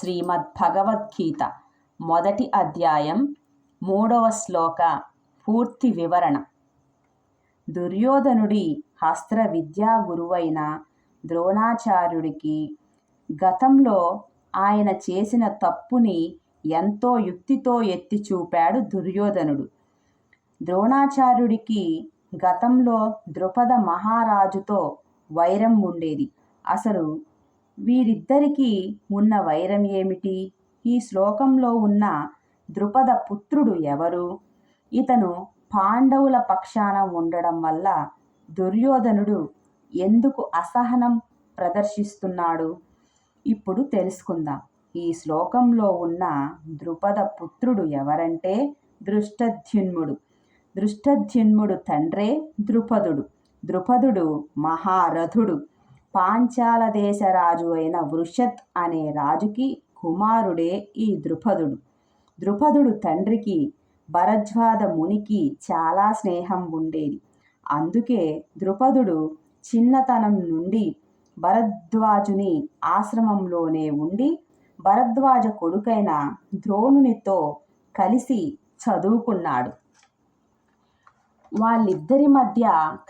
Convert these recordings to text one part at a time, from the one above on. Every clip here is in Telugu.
శ్రీమద్ భగవద్గీత మొదటి అధ్యాయం మూడవ శ్లోక పూర్తి వివరణ. దుర్యోధనుడి హస్త్ర విద్యా గురువైన ద్రోణాచార్యుడికి గతంలో ఆయన చేసిన తప్పుని ఎంతో యుక్తితో ఎత్తి చూపాడు దుర్యోధనుడు. ద్రోణాచార్యుడికి గతంలో ద్రుపద మహారాజుతో వైరం ఉండేది. అసలు వీరిద్దరికీ ఉన్న వైరం ఏమిటి? ఈ శ్లోకంలో ఉన్న ద్రుపద పుత్రుడు ఎవరు? ఇతను పాండవుల పక్షాన ఉండడం వల్ల దుర్యోధనుడు ఎందుకు అసహనం ప్రదర్శిస్తున్నాడు? ఇప్పుడు తెలుసుకుందాం. ఈ శ్లోకంలో ఉన్న ద్రుపద పుత్రుడు ఎవరంటే దృష్టధ్యున్ముడు దృష్టధ్యున్ముడు తండ్రే ద్రుపదుడు. ద్రుపదుడు మహారథుడు. పాంచాల దేశ రాజు అయిన వృషత్ అనే రాజుకి కుమారుడే ఈ ద్రుపదుడు. ద్రుపదుడు తండ్రికి భరద్వాద మునికి చాలా స్నేహం ఉండేది. అందుకే ద్రుపదుడు చిన్నతనం నుండి భరద్వాజుని ఆశ్రమంలోనే ఉండి భరద్వాజ కొడుకైన ద్రోణునితో కలిసి చదువుకున్నాడు. వాళ్ళిద్దరి మధ్య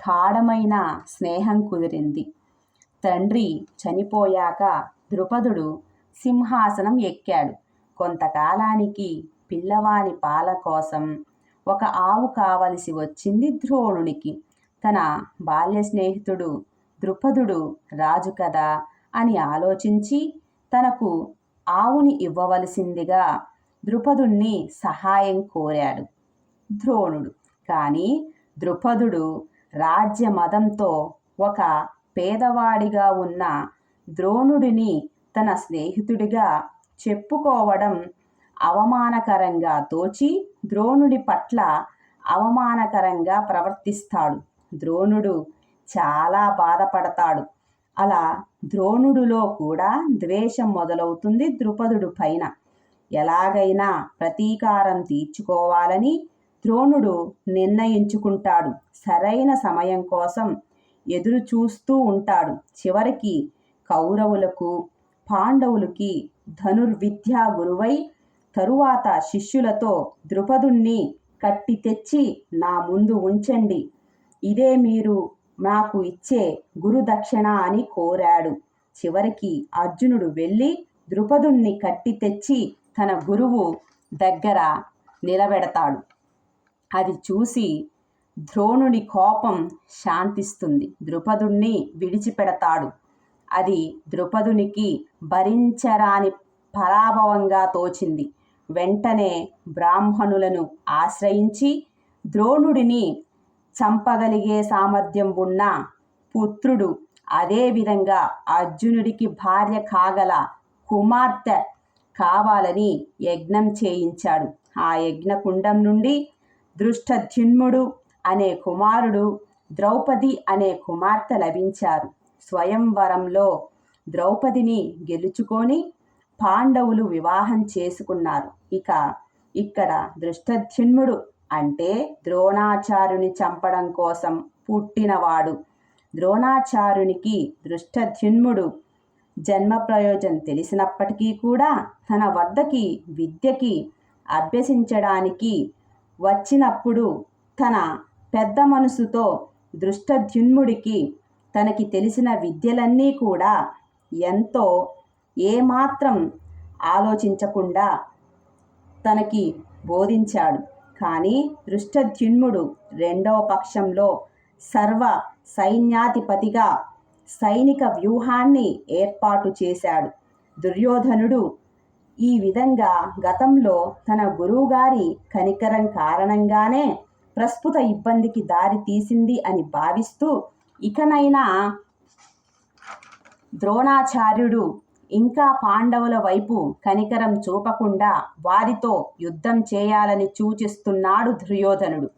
గాఢమైన స్నేహం కుదిరింది. తండ్రి చనిపోయాక ద్రుపదుడు సింహాసనం ఎక్కాడు. కొంతకాలానికి పిల్లవాని పాల కోసం ఒక ఆవు కావలసి వచ్చింది ద్రోణునికి. తన బాల్య స్నేహితుడు ద్రుపదుడు రాజు కదా అని ఆలోచించి తనకు ఆవుని ఇవ్వవలసిందిగా ద్రుపదుణ్ణి సహాయం కోరాడు ద్రోణుడు. కానీ ద్రుపదుడు రాజ్య మదంతో ఒక పేదవాడిగా ఉన్న ద్రోణుడిని తన స్నేహితుడిగా చెప్పుకోవడం అవమానకరంగా తోచి ద్రోణుడి పట్ల అవమానకరంగా ప్రవర్తిస్తాడు. ద్రోణుడు చాలా బాధపడతాడు. అలా ద్రోణుడిలో కూడా ద్వేషం మొదలవుతుంది ద్రుపదుడు పైన. ఎలాగైనా ప్రతీకారం తీర్చుకోవాలని ద్రోణుడు నిర్ణయించుకుంటాడు. సరైన సమయం కోసం ఎదురు చూస్తూ ఉంటాడు. చివరికి కౌరవులకు పాండవులకి ధనుర్విద్యా గురువై తరువాత శిష్యులతో ద్రుపదుణ్ణి కట్టి తెచ్చి నా ముందు ఉంచండి. ఇదే మీరు నాకు ఇచ్చే గురుదక్షిణ అని కోరాడు. చివరికి అర్జునుడు వెళ్ళి ద్రుపదుణ్ణి కట్టి తెచ్చి తన గురువు దగ్గర నిలబెడతాడు. అది చూసి ద్రోణుని కోపం శాంతిస్తుంది. ద్రుపదుణ్ణి విడిచిపెడతాడు. అది ద్రుపదునికి భరించరాని పరాభవంగా తోచింది. వెంటనే బ్రాహ్మణులను ఆశ్రయించి ద్రోణుడిని చంపగలిగే సామర్థ్యం ఉన్న పుత్రుడు అదేవిధంగా అర్జునుడికి భార్య కాగల కుమార్తె కావాలని యజ్ఞం చేయించాడు. ఆ యజ్ఞకుండం నుండి దృష్టధ్యున్ముడు అనే కుమారుడు ద్రౌపది అనే కుమార్తె లభించారు. స్వయంవరంలో ద్రౌపదిని గెలుచుకొని పాండవులు వివాహం చేసుకున్నారు. ఇక ఇక్కడ దృష్టధ్యున్ముడు అంటే ద్రోణాచార్యుని చంపడం కోసం పుట్టినవాడు. ద్రోణాచార్యునికి దృష్టధ్యున్ముడు జన్మ ప్రయోజనం తెలిసినప్పటికీ కూడా తన వద్దకి విద్యకి అభ్యసించడానికి వచ్చినప్పుడు తన పెద్ద మనసుతో దృష్టద్యున్ముడికి తనకి తెలిసిన విద్యలన్నీ కూడా ఎంతో ఏమాత్రం ఆలోచించకుండా తనకి బోధించాడు. కానీ దృష్టధ్యున్ముడు రెండవ పక్షంలో సర్వ సైన్యాధిపతిగా సైనిక వ్యూహాన్ని ఏర్పాటు చేశాడు. దుర్యోధనుడు ఈ విధంగా గతంలో తన గురువుగారి కనికరం కారణంగానే ప్రస్తుత ఇబ్బందికి దారి తీసింది అని భావిస్తూ ఇకనైనా ద్రోణాచార్యుడు ఇంకా పాండవుల వైపు కనికరం చూపకుండా వారితో యుద్ధం చేయాలని సూచిస్తున్నాడు దుర్యోధనుడు.